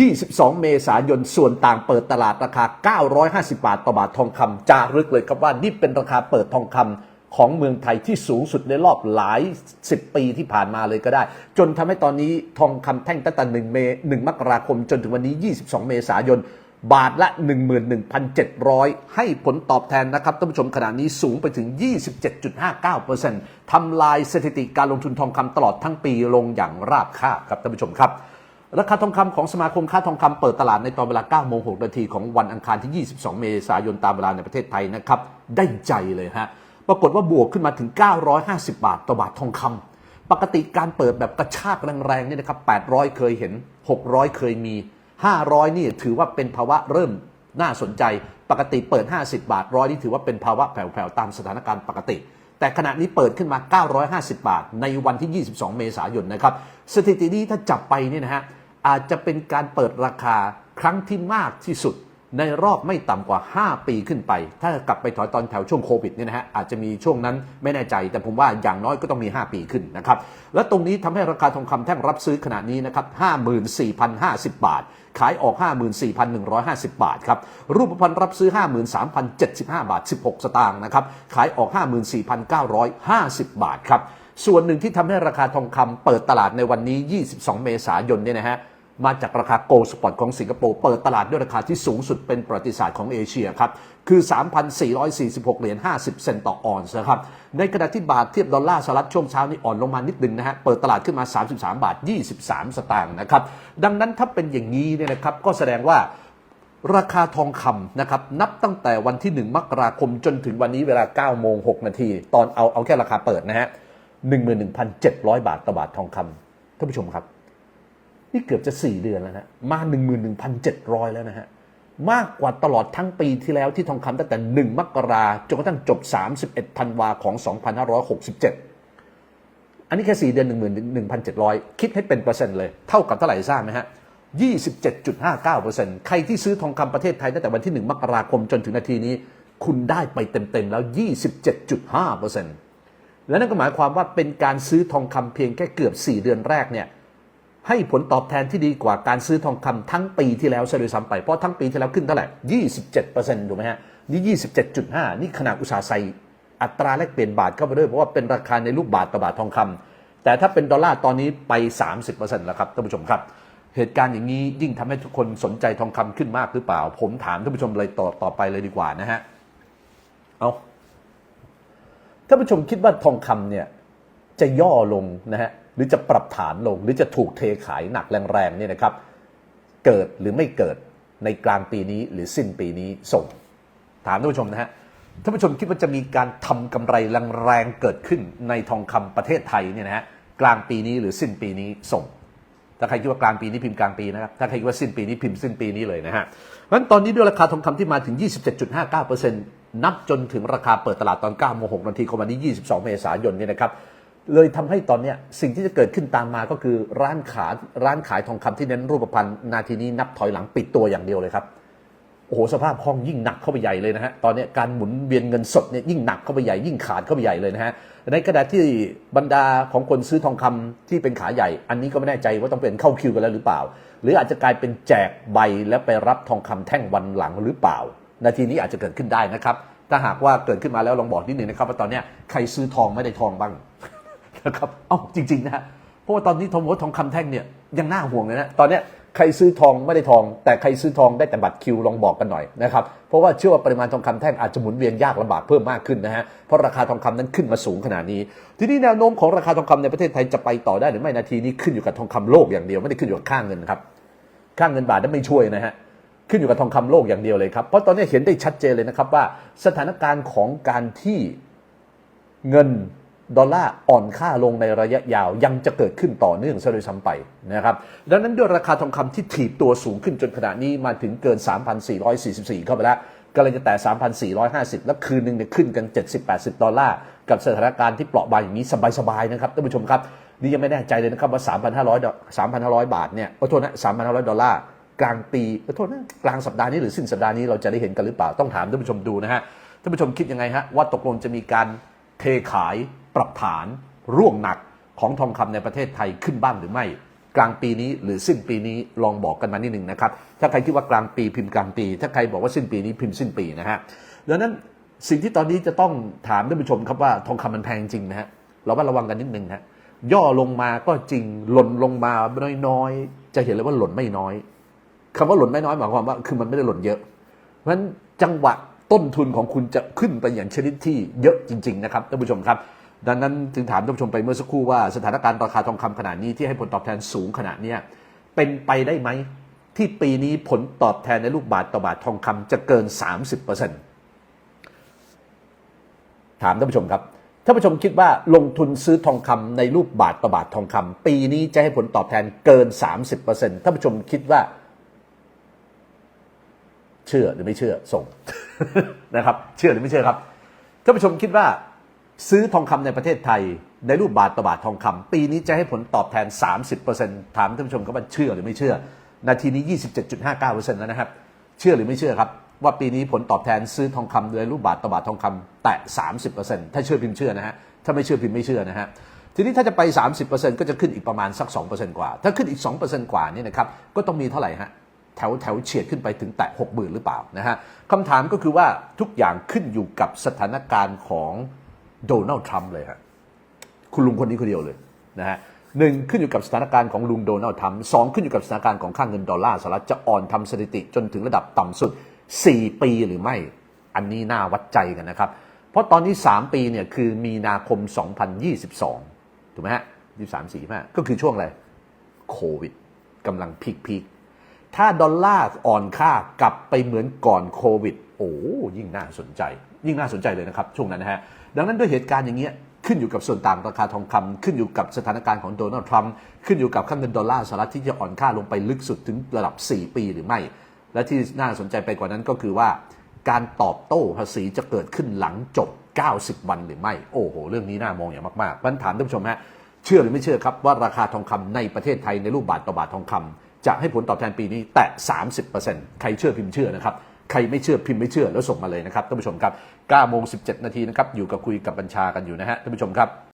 22 เมษายน ส่วนต่างเปิดตลาดราคา 950 บาทต่อบาททองคำจารึกเลยครับว่านี่เป็นราคาเปิดทองคำของเมืองไทยที่สูงสุดในรอบหลาย 10 ปีที่ผ่านมาเลยก็ได้ จนทำให้ตอนนี้ทองคำแท่งตั้งแต่1เม1มกราคมจนถึงวันนี้ 22 เมษายน บาทละ 11,700 ให้ผลตอบแทนนะครับท่านผู้ชมขณะนี้สูงไปถึง 27.59%ทำลายสถิติการลงทุนทองคำตลอดทั้งปีลงอย่างราบคาบครับท่านผู้ชมครับ ราคาทองคำของสมาคมค้าทองคำเปิดตลาดในตอนเวลา9โมง6นาทีของวันอังคารที่ 22 เมษายนตามเวลาในประเทศไทยนะครับ ได้ใจเลยฮะ ปรากฏว่าบวกขึ้นมาถึง 950 บาทต่อบาททองคำปกติการเปิดแบบกระชากแรงๆเนี่ยนะครับ 800 เคยเห็น 600 เคยมี 500 นี่ถือว่าเป็นภาวะเริ่มน่าสนใจ ปกติเปิด 50 บาทร้อยนี่ถือว่าเป็นภาวะแผ่วๆตามสถานการณ์ปกติแต่ขณะนี้เปิดขึ้นมา 950 บาท ในวันที่ 22 เมษายนนะครับ สถิตินี้ถ้าจับไปเนี่ยนะฮะ อาจจะเป็นการเปิดราคาครั้งที่มากที่สุด ในรอบไม่ต่ำกว่า 5 ปีขึ้นไป ถ้ากลับไปถอยตอนแถวช่วงโควิดเนี่ยนะฮะอาจจะมีช่วงนั้นไม่แน่ใจ แต่ผมว่าอย่างน้อยก็ต้องมี 5 ปีขึ้นนะครับ และตรงนี้ทำให้ราคาทองคำแท่งรับซื้อขณะนี้นะครับ54,050 บาท ขายออก 54,150 บาทครับ รูปพรรณรับซื้อ 53,075 บาท 16 สตางค์นะครับ ขายออก 54,950 บาทครับ ส่วนหนึ่งที่ทำให้ราคาทองคำเปิดตลาดในวันนี้ 22 เมษายนเนี่ยนะฮะ มาจากราคาโกลสปอตของสิงคโปร์เปิดตลาดด้วยราคาที่สูงสุดเป็นประวัติศาสตร์ของเอเชียครับ คือ 3,446 เหรียญ 50 เซนต์ต่อออนซ์นะครับ ในขณะที่บาทเทียบดอลลาร์สหรัฐช่วงเช้านี้อ่อนลงมานิดนึงนะฮะ เปิดตลาดขึ้นมา 33 บาท 23 สตางค์นะครับ ดังนั้นถ้าเป็นอย่างนี้เนี่ยนะครับก็แสดงว่าราคาทองคำนะครับนับตั้งแต่วันที่ 1 มกราคมจนถึงวันนี้เวลา 9 โมง 6 นาที ตอนเอาเอาแค่ราคาเปิดนะฮะ 11,700 บาทต่อบาททองคำท่านผู้ชมครับ นี่เกือบจะ 4 เดือนแล้วนะมาก 11,700 แล้วนะฮะ มากกว่าตลอดทั้งปีที่แล้วที่ทองคำตั้งแต่ 1 มกราจนกระทั่งจบ 31 ธันวาของ 2567 อันนี้แค่ 4 เดือน 11,700 คิดให้เป็นเปอร์เซ็นต์เลย เท่ากับเท่าไหร่ทราบไหมฮะ 27.59%ใครที่ซื้อทองคำประเทศไทยตั้งแต่วันที่ 1 มกราคมจนถึงนาทีนี้ คุณได้ไปเต็มๆแล้ว 27.5%และนั่นก็หมายความว่าเป็นการซื้อทองคำเพียงแค่เกือบ 4 เดือนแรกเนี่ย ให้ผลตอบแทนที่ดีกว่าการซื้อทองคำทั้งปีที่แล้วซะด้วยซ้ำไป เพราะทั้งปีที่แล้วขึ้นเท่าไหร่ 27%ถูกไหมฮะ นี่ 27.5 นี่ขนาดอุตสาห์ใส่อัตราแลกเปลี่ยนบาทเข้าไปด้วย เพราะว่าเป็นราคาในรูปบาทต่อบาททองคำแต่ถ้าเป็นดอลลาร์ตอนนี้ไป 30%แล้วครับท่านผู้ชมครับ เหตุการณ์อย่างนี้ยิ่งทำให้ทุกคนสนใจทองคำขึ้นมากหรือเปล่า ผมถามท่านผู้ชมเลยต่อต่อไปเลยดีกว่านะฮะ เอาท่านผู้ชมคิดว่าทองคำเนี่ยจะย่อลงนะฮะ หรือจะปรับฐานลงหรือจะถูกเทขายหนักแรงๆเนี่ยนะครับ เกิดหรือไม่เกิดในกลางปีนี้หรือสิ้นปีนี้ส่ง ถามท่านผู้ชมนะฮะท่านผู้ชมคิดว่าจะมีการทำกำไรแรงๆเกิดขึ้นในทองคำประเทศไทยเนี่ยนะฮะกลางปีนี้หรือสิ้นปีนี้ส่ง ถ้าใครคิดว่ากลางปีนี้พิมพ์กลางปีนะครับถ้าใครคิดว่าสิ้นปีนี้พิมพ์สิ้นปีนี้เลยนะฮะเพราะฉะนั้นตอนนี้ด้วยราคาทองคำที่มาถึง 27.59%นับจนถึงราคาเปิดตลาดตอน9โมง6นาทีของวันนี้22 เมษายนเนี่ยนะครับ เลยทำให้ตอนเนี้ยสิ่งที่จะเกิดขึ้นตามมาก็คือร้านขายร้านขายทองคำที่เน้นรูปพรรณนาทีนี้นับถอยหลังปิดตัวอย่างเดียวเลยครับโอ้โหสภาพคลองยิ่งหนักเข้าไปใหญ่เลยนะฮะตอนนี้การหมุนเวียนเงินสดเนี่ยยิ่งหนักเข้าไปใหญ่ยิ่งขาดเข้าไปใหญ่เลยนะฮะในขณะที่บรรดาของคนซื้อทองคำที่เป็นขาใหญ่ อันนี้ก็ไม่แน่ใจว่าต้องเป็นเข้าคิวกันแล้วหรือเปล่า หรืออาจจะกลายเป็นแจกใบแล้วไปรับทองคำแท่งวันหลังหรือเปล่า นาทีนี้อาจจะเกิดขึ้นได้นะครับถ้าหากว่าเกิดขึ้นมาแล้วลองบอกนิดหนึ่งนะครับว่าตอนนี้ใครซื้อทองไม่ได้ทองบ้าง นะครับ เอ้าจริง ๆ นะฮะ เพราะว่าตอนนี้ทองว่าทองคำแท่งเนี่ยยังน่าห่วงเลยนะ ตอนเนี้ยใครซื้อทองไม่ได้ทอง แต่ใครซื้อทองได้แต่บัตรคิวลองบอกกันหน่อยนะครับ เพราะว่าเชื่อว่าปริมาณทองคำแท่งอาจจะหมุนเวียนยากลำบากเพิ่มมากขึ้นนะฮะ เพราะราคาทองคำนั้นขึ้นมาสูงขนาดนี้ ทีนี้แนวโน้มของราคาทองคำในประเทศไทยจะไปต่อได้หรือไม่นาทีนี้ขึ้นอยู่กับทองคำโลกอย่างเดียวไม่ได้ขึ้นอยู่กับค่าเงินครับ ค่าเงินบาทนั้นไม่ช่วยนะฮะขึ้นอยู่กับทองคำโลกอย่างเดียวเลยครับ เพราะตอนนี้เห็นได้ชัดเจนเลยนะครับว่าสถานการณ์ของการที่เงิน ดอลลาร์อ่อนค่าลงในระยะยาวยังจะเกิดขึ้นต่อเนื่องซะโดยซ้ำไปนะครับดังนั้นด้วยราคาทองคำที่ถีบตัวสูงขึ้นจนขณะนี้มาถึงเกิน 3,444 เข้าไปแล้วกำลังจะแต่ 3,450 แล้วคืนหนึ่งเนี่ยขึ้นกัน 70-80 ดอลลาร์ กับสถานการณ์ที่เปราะบางอย่างนี้สบายๆนะครับท่านผู้ชมครับ นี่ยังไม่แน่ใจเลยนะครับว่า 3,500 3,500 บาทเนี่ยขอโทษนะ 3,500 ดอลลาร์ กลางปีขอโทษนะกลางสัปดาห์นี้หรือสิ้นสัปดาห์นี้เราจะได้เห็นกันหรือเปล่าต้องถามท่านผู้ชมดูนะฮะท่านผู้ชมคิดยังไงฮะว่าตกลงจะมีการเทขาย ปรับฐานร่วงหนักของทองคำในประเทศไทยขึ้นบ้างหรือไม่ กลางปีนี้หรือสิ้นปีนี้ลองบอกกันมานิดหนึ่งนะครับ ถ้าใครคิดว่ากลางปีพิมพ์กลางปี ถ้าใครบอกว่าสิ้นปีนี้พิมพ์สิ้นปีนะฮะดังนั้นสิ่งที่ตอนนี้จะต้องถามท่านผู้ชมครับว่าทองคำมันแพงจริงนะฮะเราว่าระวังกันนิดนึงฮะย่อลงมาก็จริงหล่นลงมาน้อยๆ จะเห็นเลยว่าหล่นไม่น้อยคำว่าหล่นไม่น้อยหมายความว่าคือมันไม่ได้หล่นเยอะ เพราะฉะนั้นจังหวะต้นทุนของคุณจะขึ้นไปอย่างชนิดที่เยอะจริง ๆ นะครับท่านผู้ชมครับ ดังนั้นจึงถามท่านผู้ชมไปเมื่อสักครู่ว่าสถานการณ์ราคาทองคำขนาดนี้ที่ให้ผลตอบแทนสูงขนาดนี้เป็นไปได้ไหมที่ปีนี้ผลตอบแทนในลูกบาทต่อบาททองคำจะเกิน 30%ถามท่านผู้ชมครับท่านผู้ชมคิดว่าลงทุนซื้อทองคำในรูปบาทต่อบาททองคำปีนี้จะให้ผลตอบแทนเกิน 30%ท่านผู้ชมคิดว่า เชื่อหรือไม่เชื่อส่งนะครับ เชื่อหรือไม่เชื่อครับท่านผู้ชมคิดว่า ซื้อทองคำในประเทศไทยในรูปบาทต่อบาททองคำปีนี้จะให้ผลตอบแทน 30%ถามท่านผู้ชมครับว่าเชื่อหรือไม่เชื่อ นาทีนี้ 27.59%แล้วนะครับ เชื่อหรือไม่เชื่อครับ ว่าปีนี้ผลตอบแทนซื้อทองคำในรูปบาทต่อบาททองคำแตะ 30%ถ้าเชื่อพิมพ์เชื่อนะฮะถ้าไม่เชื่อพิมพ์ไม่เชื่อนะฮะทีนี้ถ้าจะไป 30%ก็จะขึ้นอีกประมาณสัก 2%กว่า ถ้าขึ้นอีก 2%กว่านี่นะครับก็ต้องมีเท่าไหร่ฮะแถวแถวเฉียดขึ้นไปถึงแตะ6 0,000หรือเปล่านะฮะคำถามก็คือว่าทุกอย่างขึ้นอยู่กับสถานการณ์ของ โดนัลด์ทรัมป์เลยฮะคุณลุงคนนี้คนเดียวเลยนะฮะหนึ่งขึ้นอยู่กับสถานการณ์ของลุงโดนัลด์ทรัมป์สองขึ้นอยู่กับสถานการณ์ของค่างเงินดอลลาร์สหรัฐจะอ่อนทำสถิติจนถึงระดับต่ำสุด 4 ปีหรือไม่ อันนี้น่าวัดใจกันนะครับ เพราะตอนนี้ 3 ปีเนี่ยคือมีนาคม 2022 ถูกไหมฮะ23 45ก็คือช่วงอะไรโควิดกำลังพีคพีถ้าดอลลาร์อ่อนค่ากลับไปเหมือนก่อนโควิด โอ้ยิ่งน่าสนใจ ยิ่งน่าสนใจเลยนะครับ ช่วงนั้นนะฮะ ดังนั้นด้วยเหตุการณ์อย่างเงี้ยขึ้นอยู่กับส่วนต่างราคาทองคำขึ้นอยู่กับสถานการณ์ของโดนัลด์ทรัมป์ขึ้นอยู่กับค่าเงินดอลลาร์สหรัฐที่จะอ่อนค่าลงไปลึกสุดถึงระดับ 4 ปีหรือไม่ และที่น่าสนใจไปกว่านั้นก็คือว่า การตอบโต้ภาษีจะเกิดขึ้นหลังจบ 90 วันหรือไม่ โอ้โห เรื่องนี้น่ามองอย่างมากๆมันถามท่านผู้ชมฮะเชื่อหรือไม่เชื่อครับว่าราคาทองคำในประเทศไทยในรูปบาทต่อบาททองคำจะให้ผลตอบแทนปีนี้แตะ30%ใครเชื่อพิมพ์เชื่อนะครับ ใครไม่เชื่อพิมพ์ไม่เชื่อแล้วส่งมาเลยนะครับท่านผู้ชมครับ9โมง17 นาทีนะครับอยู่กับคุยกับบัญชากันอยู่นะฮะท่านผู้ชมครับ